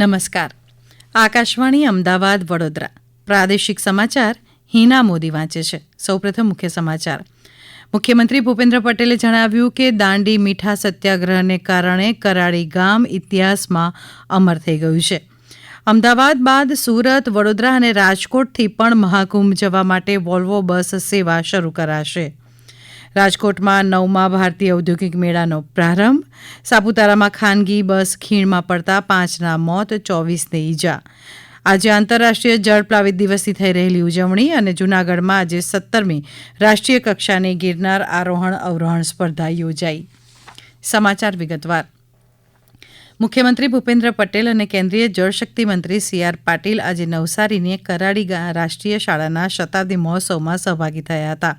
નમસ્કાર. આકાશવાણી અમદાવાદ વડોદરા. પ્રાદેશિક સમાચાર હિના મોદી વાંચે છે. સૌપ્રથમ મુખ્ય સમાચાર. મુખ્યમંત્રી ભૂપેન્દ્ર પટેલે જણાવ્યું કે દાંડી મીઠા સત્યાગ્રહને કારણે કરાળી ગામ ઇતિહાસમાં અમર થઈ ગયું છે. અમદાવાદ બાદ સુરત, વડોદરા અને રાજકોટથી પણ મહાકુંભ જવા માટે વોલ્વો બસ સેવા શરૂ કરાશે. રાજકોટમાં નવમા ભારતીય ઔદ્યોગિક મેળાનો પ્રારંભ. સાપુતારામાં ખાનગી બસ ખીણમાં પડતા પાંચના મોત, ચોવીસને ઈજા. આજે આંતરરાષ્ટ્રીય જળ પ્લાવિત દિવસથી થઈ રહેલી ઉજવણી અને જૂનાગઢમાં આજે સત્તરમી રાષ્ટ્રીય કક્ષાની ગિરનાર આરોહણ અવરોહણ સ્પર્ધા યોજાઈ. સમાચાર વિગતવાર. મુખ્યમંત્રી ભૂપેન્દ્ર પટેલ અને કેન્દ્રીય જળશક્તિ મંત્રી સી આર પાટીલ આજે નવસારીની કરાડી રાષ્ટ્રીય શાળાના શતાબ્દી મહોત્સવમાં સહભાગી થયા હતા.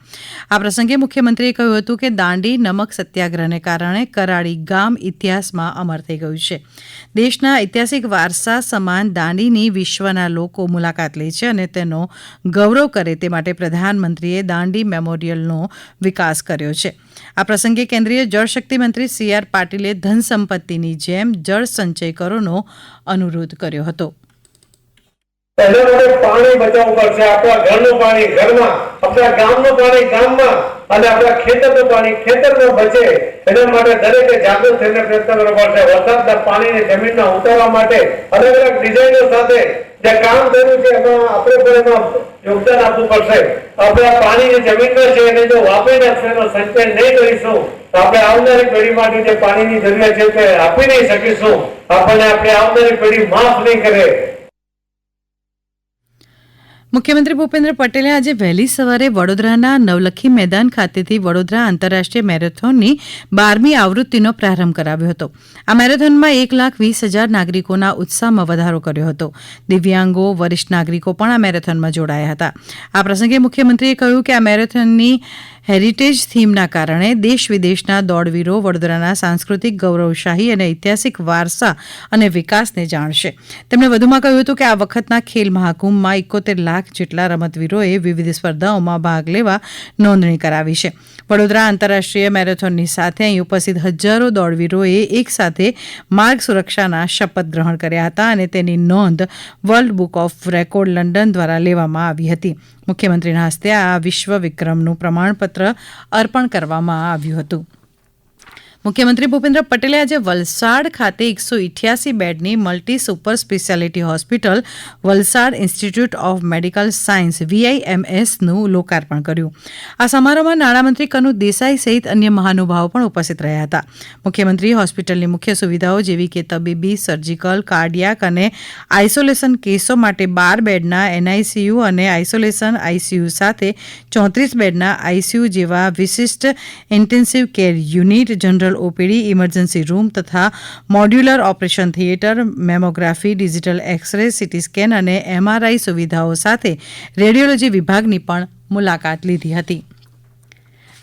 આ પ્રસંગે મુખ્યમંત્રીએ કહ્યું હતું કે દાંડી, નમક સત્યાગ્રહને કારણે કરાડી ગામ ઇતિહાસમાં અમર થઈ ગયું છે. દેશના ઐતિહાસિક વારસા સમાન દાંડીની વિશ્વના લોકો મુલાકાત લે છે અને તેનો ગૌરવ કરે તે માટે પ્રધાનમંત્રીએ દાંડી મેમોરિયલનો વિકાસ કર્યો છે. આ પ્રસંગે કેન્દ્રીય જળશક્તિ મંત્રી સી આર પાટીલે ધન સંપત્તિની જેમ જળ સંચય કરોનો અનુરોધ કર્યો હતો. પાણી બચાવવું પડશે. આપણા ઘરનું પાણી ઘરમાં, આપણા ગામનું પાણી ગામમાં, અને આપણા ખેતરનું પાણી ખેતરમાં બચે. એના માટે દરેકે જાગૃત થઈને પ્રયત્ન કરવો પડશે. વરસાદના પાણીને જમીનમાં ઉતારવા માટે અલગ અલગ ડિઝાઇનો સાથે જે કામ કર્યું છે એમાં આપણે પણ એમાં યોગદાન આપવું પડશે. આપણે આ પાણીની જમીન જમીનમાં છે એને જો વાપરી નાખશું એનો સંચય નહીં કરીશું, તો આપણે આવનારી પેઢી માટે જે પાણીની જરૂરિયાત છે તે આપી નહીં શકીશું. આપણને આપણે આવનારી પેઢી માફ નહીં કરે. મુખ્યમંત્રી ભૂપેન્દ્ર પટેલે આજે વહેલી સવારે વડોદરાના નવલખી મેદાન ખાતેથી વડોદરા આંતરરાષ્ટ્રીય મેરેથોનની બારમી આવૃત્તિનો પ્રારંભ કરાવ્યો હતો. આ મેરેથોનમાં એક લાખ વીસ હજાર નાગરિકોના ઉત્સાહમાં વધારો કર્યો હતો. દિવ્યાંગો, વરિષ્ઠ નાગરિકો પણ આ મેરેથોનમાં જોડાયા હતા. આ પ્રસંગે મુખ્યમંત્રીએ કહ્યું કે આ મેરેથોનની હેરિટેજ થીમના કારણે દેશ વિદેશના દોડવીરો વડોદરાના સાંસ્કૃતિક ગૌરવશાહી અને ઐતિહાસિક વારસા અને વિકાસને જાણશે. તેમણે વધુમાં કહ્યું હતું કે આ વખતના ખેલ મહાકુંભમાં એકોતેર લાખ જેટલા રમતવીરોએ વિવિધ સ્પર્ધાઓમાં ભાગ લેવા નોંધણી કરાવી છે. વડોદરા આંતરરાષ્ટ્રીય મેરેથોનની સાથે અહીં ઉપસ્થિત હજારો દોડવીરોએ એક સાથે માર્ગ સુરક્ષાના શપથ ગ્રહણ કર્યા હતા અને તેની નોંધ world book of record London દ્વારા લેવામાં આવી હતી. મુખ્યમંત્રીના હસ્તે આ વિશ્વ વિક્રમનું પ્રમાણપત્ર અર્પણ કરવામાં આવ્યું હતું. મુખ્યમંત્રી ભૂપેન્દ્ર પટેલે આજે વલસાડ ખાતે એકસો ઇઠ્યાસી બેડની multi super speciality hospital, Valsad institute of medical science, વીઆઈએમએસનું લોકાર્પણ કર્યું. આ સમારોહમાં નાણામંત્રી કનુ દેસાઈ સહિત અન્ય મહાનુભાવો પણ ઉપસ્થિત રહ્યા હતા. મુખ્યમંત્રીએ હોસ્પિટલની મુખ્ય સુવિધાઓ જેવી કે તબીબી, સર્જિકલ, કાર્ડિયાક અને આઇસોલેશન કેસો માટે બાર બેડના એનઆઈસીયુ અને આઇસોલેશન આઈસીયુ સાથે ચોત્રીસ બેડના આઈસીયુ જેવા વિશિષ્ટ intensive care unit general OPD, emergency room તથા modular operation theatre, mammography, digital x-ray, CT scan અને એમઆરઆઈ સુવિધાઓ સાથે રેડિયોલોજી વિભાગની પણ મુલાકાત લીધી હતી.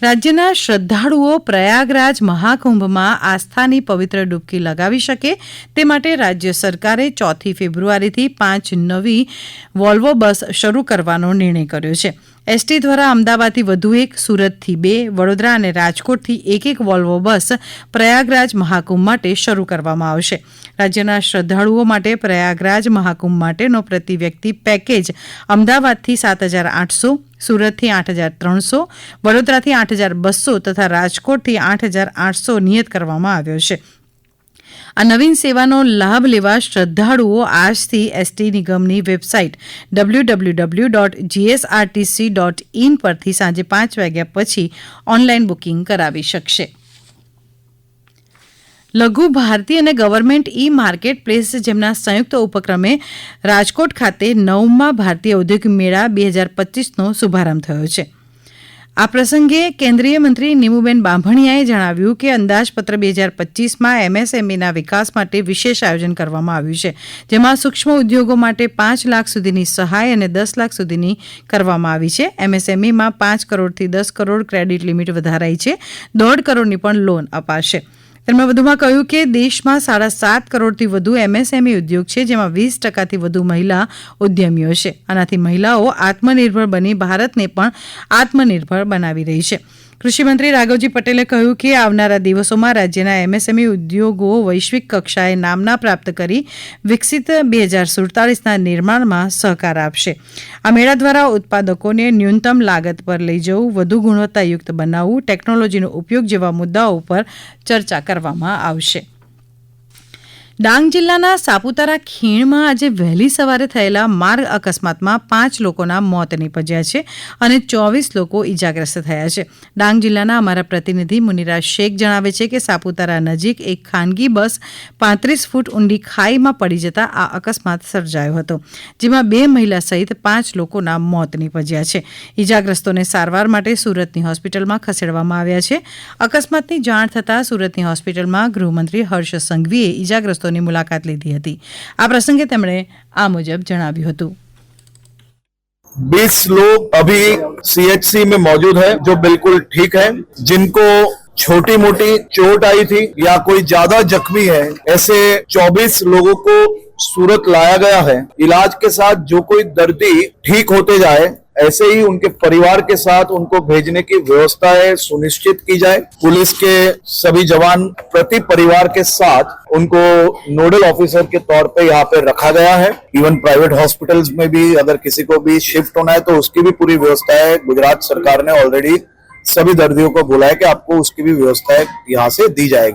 રાજ્યના શ્રદ્ધાળુઓ પ્રયાગરાજ મહાકુંભમાં આસ્થાની પવિત્ર ડૂબકી લગાવી શકે તે માટે રાજ્ય સરકારે ચોથી ફેબ્રુઆરીથી પાંચ નવી વોલ્વો બસ શરૂ કરવાનો નિર્ણય કર્યો છે. એસટી દ્વારા અમદાવાદથી વધુ એક, સુરતથી બે, વડોદરા અને રાજકોટથી એક એક વોલ્વો બસ પ્રયાગરાજ મહાકુંભ માટે શરૂ કરવામાં આવશે. રાજ્યના શ્રદ્ધાળુઓ માટે પ્રયાગરાજ મહાકુંભ માટેનો પ્રતિ વ્યક્તિ પેકેજ અમદાવાદથી સાત હજાર આઠસો, સુરતથી આઠ હજાર ત્રણસો, વડોદરાથી આઠ હજાર બસો તથા રાજકોટથી આઠ હજાર આઠસો નિયત કરવામાં આવ્યો છે. આ નવીન સેવાનો લાભ લેવા શ્રદ્ધાળુઓ આજથી એસટી નિગમની website W W W dot GSRTC dot in પરથી સાંજે પાંચ વાગ્યા પછી ઓનલાઈન બુકિંગ કરાવી શકશે. લઘુ ભારતી અને ગવર્મેન્ટ ઈ માર્કેટ પ્લેસ જેમના સંયુક્ત ઉપક્રમે રાજકોટ ખાતે નવમા ભારતીય ઔદ્યોગિક મેળા બે હજાર પચીસનો શુભારંભ થયો છે. આ પ્રસંગે કેન્દ્રીય મંત્રી નીમુબેન બાંભણિયાએ જણાવ્યું કે અંદાજપત્ર બે હજાર પચીસમાં એમએસએમઈના વિકાસ માટે વિશેષ આયોજન કરવામાં આવ્યું છે, જેમાં સૂક્ષ્મ ઉદ્યોગો માટે પાંચ લાખ સુધીની સહાય અને દસ લાખ સુધીની કરવામાં આવી છે. એમએસએમઈમાં પાંચ કરોડથી દસ કરોડ ક્રેડિટ લિમિટ વધારાઈ છે. દોઢ કરોડની પણ લોન અપાશે. તેમણે વધુમાં કહ્યું કે દેશમાં સાડા સાત કરોડથી વધુ એમએસએમઈ ઉદ્યોગ છે, જેમાં વીસ ટકાથી વધુ મહિલા ઉદ્યમીઓ છે. આનાથી મહિલાઓ આત્મનિર્ભર બની ભારતને પણ આત્મનિર્ભર બનાવી રહી છે. કૃષિમંત્રી રાઘવજી પટેલે કહ્યું કે આવનારા દિવસોમાં રાજ્યના એમએસએમઈ ઉદ્યોગો વૈશ્વિક કક્ષાએ નામના પ્રાપ્ત કરી વિકસિત બે હજાર સુડતાલીસના નિર્માણમાં સહકાર આપશે. આ મેળા દ્વારા ઉત્પાદકોને ન્યૂનતમ લાગત પર લઈ જવું, વધુ ગુણવત્તાયુક્ત બનાવવું, ટેકનોલોજીનો ઉપયોગ જેવા મુદ્દાઓ પર ચર્ચા કરવામાં આવશે. ડાંગ જિલ્લાના સાપુતારા ખીણમાં આજે વહેલી સવારે થયેલા માર્ગ અકસ્માતમાં પાંચ લોકોના મોત નીપજ્યા છે અને ચોવીસ લોકો ઇજાગ્રસ્ત થયા છે. ડાંગ જિલ્લાના અમારા પ્રતિનિધિ મુનિરા શેખ જણાવે છે કે સાપુતારા નજીક એક ખાનગી બસ પાંત્રીસ ફૂટ ઊંડી ખાઈમાં પડી જતા આ અકસ્માત સર્જાયો હતો, જેમાં બે મહિલા સહિત પાંચ લોકોના મોત નીપજ્યા છે. ઇજાગ્રસ્તોને સારવાર માટે સુરતની હોસ્પિટલમાં ખસેડવામાં આવ્યા છે. અકસ્માતની જાણ થતાં સુરતની હોસ્પિટલમાં ગૃહમંત્રી હર્ષ સંઘવીએ ઇજાગ્રસ્તોની મુલાકાત લીધી હતી આ પ્રસંગે તેમણે આ મુજબ જણાવ્યું હતું बीस लोग अभी सीएचसी में मौजूद है जो बिल्कुल ठीक है जिनको छोटी मोटी चोट आई थी या कोई ज्यादा जख्मी है ऐसे 24 लोगों को सूरत लाया गया है इलाज के साथ जो कोई दर्दी ठीक होते जाए ऐसे ही उनके परिवार के साथ उनको भेजने की व्यवस्थाएँ सुनिश्चित की जाए। पुलिस के सभी जवान प्रति परिवार के साथ उनको नोडल ऑफिसर के तौर पे यहाँ पे रखा गया है। इवन प्राइवेट हॉस्पिटल्स में भी अगर किसी को भी शिफ्ट होना है तो उसकी भी पूरी व्यवस्था है गुजरात सरकार ने ऑलरेडी सभी दर्दियों को बोला है कि आपको उसकी भी व्यवस्थाएँ यहाँ से दी जाएगी।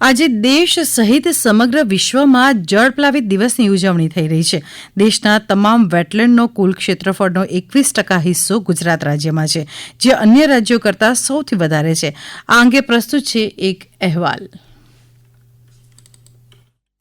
આજે દેશ સહિત સમગ્ર વિશ્વમાં જળપ્લાવિત દિવસની ઉજવણી થઈ રહી છે. દેશના તમામ વેટલેન્ડનો કુલ ક્ષેત્રફળનો એકવીસ ટકા હિસ્સો ગુજરાત રાજ્યમાં છે, જે અન્ય રાજ્યો કરતાં સૌથી વધારે છે. આ અંગે પ્રસ્તુત છે એક અહેવાલ.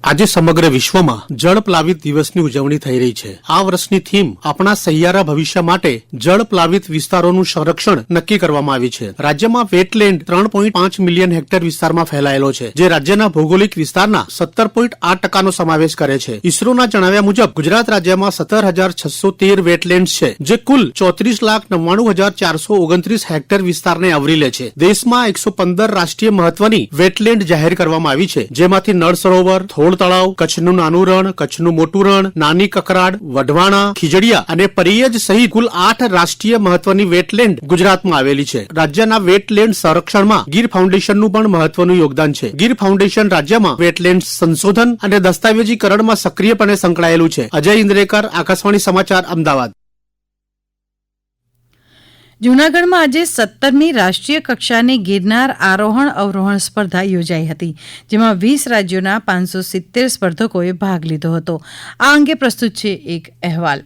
આજે સમગ્ર વિશ્વમાં જળ પ્લાવિત દિવસની ઉજવણી થઈ રહી છે. આ વર્ષની થીમ આપણા સહિયારા ભવિષ્ય માટે જળ પ્લાવિત વિસ્તારોનું સંરક્ષણ નક્કી કરવામાં આવી છે. રાજ્યમાં વેટલેન્ડ ત્રણ પોઈન્ટ પાંચ મિલિયન હેક્ટર વિસ્તારમાં ફેલાયેલો છે, જે રાજ્યના ભૌગોલિક વિસ્તારના સત્તર પોઈન્ટ આઠ ટકાનો સમાવેશ કરે છે. ઇસરોના જણાવ્યા મુજબ, ગુજરાત રાજ્યમાં સત્તર હજાર છસો તેર વેટલેન્ડ છે, જે કુલ ચોત્રીસ લાખ નવ્વાણું હજાર ચારસો ઓગણત્રીસ હેક્ટર વિસ્તારને આવરી લે છે. દેશમાં એકસો પંદર રાષ્ટ્રીય મહત્વની વેટલેન્ડ જાહેર કરવામાં આવી છે, જેમાંથી નળ સરોવર, થોળ તળાવ, કચ્છનું નાનું રણ, કચ્છનું મોટું રણ, નાની કકરાડ, વઢવાણા, ખીજડીયા અને પરિયજ સહિત કુલ આઠ રાષ્ટ્રીય મહત્વની વેટલેન્ડ ગુજરાતમાં આવેલી છે. રાજ્યના વેટલેન્ડ સંરક્ષણમાં ગીર ફાઉન્ડેશનનું પણ મહત્વનું યોગદાન છે. ગીર ફાઉન્ડેશન રાજ્યમાં વેટલેન્ડ સંશોધન અને દસ્તાવેજીકરણમાં સક્રિયપણે સંકળાયેલું છે. અજય ઇન્દ્રેકર, આકાશવાણી સમાચાર, અમદાવાદ. જૂનાગઢમાં આજે સત્તરમી રાષ્ટ્રીય કક્ષાની ગિરનાર આરોહણ અવરોહણ સ્પર્ધા યોજાઈ હતી, જેમાં વીસ રાજ્યોના પાંચસો સિત્તેર સ્પર્ધકોએ ભાગ લીધો હતો. આ અંગે પ્રસ્તુત છે એક અહેવાલ.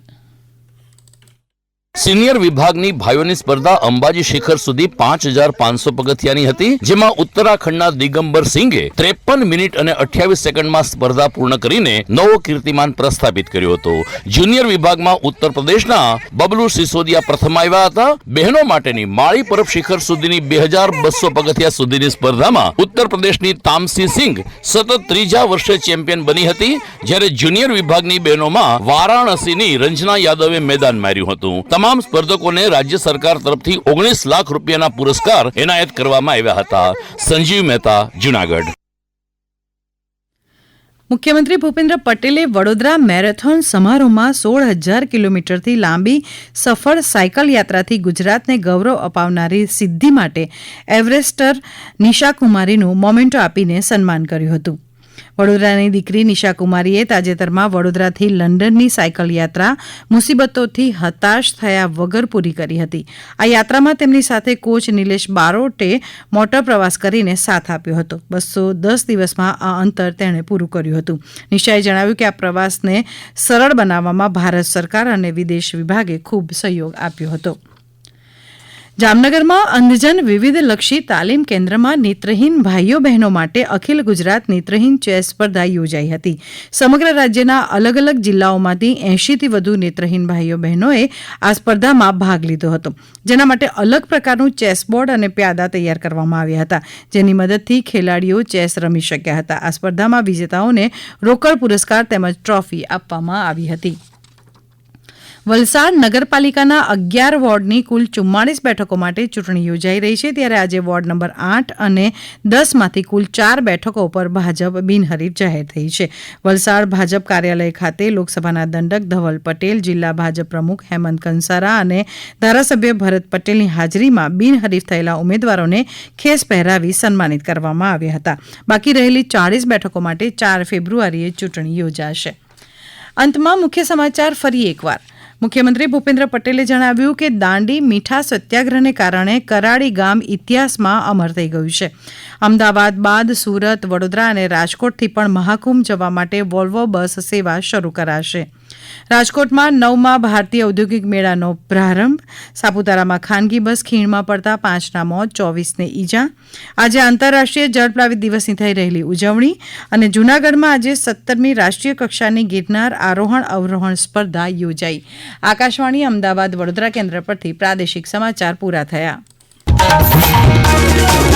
સિનિયર વિભાગની ભાઈઓની સ્પર્ધા અંબાજી શિખર સુધી પાંચ હજાર પાંચસો પગથિયાની હતી, જેમાં ઉત્તરાખંડના દિગંબર સિંઘે ત્રેપન મિનિટ અને અઠ્યાવીસ સેકન્ડમાં સ્પર્ધા પૂર્ણ કરીને નવો કીર્તિમાન પ્રસ્થાપિત કર્યો હતો. જુનિયર વિભાગમાં ઉત્તર પ્રદેશના બબલુ સિસોદિયા પ્રથમ આવ્યા હતા. બહેનો માટેની માળી પરબ શિખર સુધીની બે હજાર બસો પગથિયા સુધીની સ્પર્ધામાં ઉત્તર પ્રદેશની તામસી સિંઘ સતત ત્રીજા વર્ષે ચેમ્પિયન બની હતી, જ્યારે જુનિયર વિભાગની બહેનોમાં વારાણસીની રંજના યાદવે મેદાન માર્યું હતું. તમામ સ્પર્ધકોને રાજ્ય સરકાર તરફથી ઓગણીસ લાખ રૂપિયાના પુરસ્કાર એનાયત કરવામાં આવ્યા હતા. સંજીવ મહેતા, જુનાગઢ. મુખ્યમંત્રી ભૂપેન્દ્ર પટેલે વડોદરા મેરેથોન સમારોહમાં સોળ હજાર કિલોમીટરથી લાંબી સફળ સાયકલ યાત્રાથી ગુજરાતને ગૌરવ અપાવનારી સિદ્ધિ માટે એવરેસ્ટર નિશા કુમારીનું મોમેન્ટો આપીને સન્માન કર્યું હતું. વડોદરાની દીકરી નિશા કુમારીએ તાજેતરમાં વડોદરાથી લંડનની સાયકલ યાત્રા મુસીબતોથી હતાશ થયા વગર પૂરી કરી હતી. આ યાત્રામાં તેમની સાથે કોચ નિલેશ બારોટે મોટર પ્રવાસ કરીને સાથ આપ્યો હતો. બસો દસ દિવસમાં આ અંતર તેણે પૂરું કર્યું હતું. નિશાએ જણાવ્યું કે આ પ્રવાસને સરળ બનાવવામાં ભારત સરકાર અને વિદેશ વિભાગે ખૂબ સહયોગ આપ્યો હતો. જામનગરમાં અંધજન વિવિધ લક્ષી તાલીમ કેન્દ્રમાં નેત્રહીન ભાઈઓ બહેનો માટે અખિલ ગુજરાત નેત્રહીન ચેસ સ્પર્ધા યોજાઈ હતી. સમગ્ર રાજ્યના અલગ અલગ જિલ્લાઓમાંથી એંશીથી વધુ નેત્રહીન ભાઈઓ બહેનોએ આ સ્પર્ધામાં ભાગ લીધો હતો. જેના માટે અલગ પ્રકારનું ચેસબોર્ડ અને પ્યાદા તૈયાર કરવામાં આવ્યા હતા. જેની મદદથી ખેલાડીઓ ચેસ રમી શક્યા હતા. આ સ્પર્ધામાં વિજેતાઓને રોકડ પુરસ્કાર તેમજ ટ્રોફી આપવામાં આવી હતી. વલસાડ નગરપાલિકાના અગિયાર વોર્ડની કુલ ચુમ્માળીસ બેઠકો માટે ચૂંટણી યોજાઈ રહી છે. ત્યારે આજે વોર્ડ નંબર આઠ અને દસમાંથી કુલ ચાર બેઠકો પર ભાજપ બિનહરીફ જાહેર થઈ છે. વલસાડ ભાજપ કાર્યાલય ખાતે લોકસભાના દંડક ધવલ પટેલ, જિલ્લા ભાજપ પ્રમુખ હેમંત કંસારા અને ધારાસભ્ય ભરત પટેલની હાજરીમાં બિનહરીફ થયેલા ઉમેદવારોને ખેસ પહેરાવી સન્માનિત કરવામાં આવ્યા હતા. બાકી રહેલી ચાળીસ બેઠકો માટે ચાર ફેબ્રુઆરીએ ચૂંટણી યોજાશે. અંતમાં મુખ્ય સમાચાર ફરી એકવાર. મુખ્યમંત્રી ભૂપેન્દ્ર પટેલે જણાવ્યું કે દાંડી મીઠા સત્યાગ્રહને કારણે કરાડી ગામ ઇતિહાસમાં અમર થઈ ગયું છે. અમદાવાદ બાદ સુરત, વડોદરા અને રાજકોટથી પણ મહાકુંભ જવા માટે વોલ્વો બસ સેવા શરૂ કરાશે. રાજકોટમાં નવમાં ભારતીય ઔદ્યોગિક મેળાનો પ્રારંભ. સાપુતારામાં ખાનગી બસ ખીણમાં પડતા પાંચના મોત, ચોવીસને ઈજા. આજે આંતરરાષ્ટ્રીય જળપ્લાવિત દિવસની થઈ રહેલી ઉજવણી અને જૂનાગઢમાં આજે સત્તરમી રાષ્ટ્રીય કક્ષાની ગિરનાર આરોહણ અવરોહણ સ્પર્ધા યોજાઈ. આકાશવાણી અમદાવાદ વડોદરા કેન્દ્ર પરથી પ્રાદેશિક સમાચાર પૂરા થયા.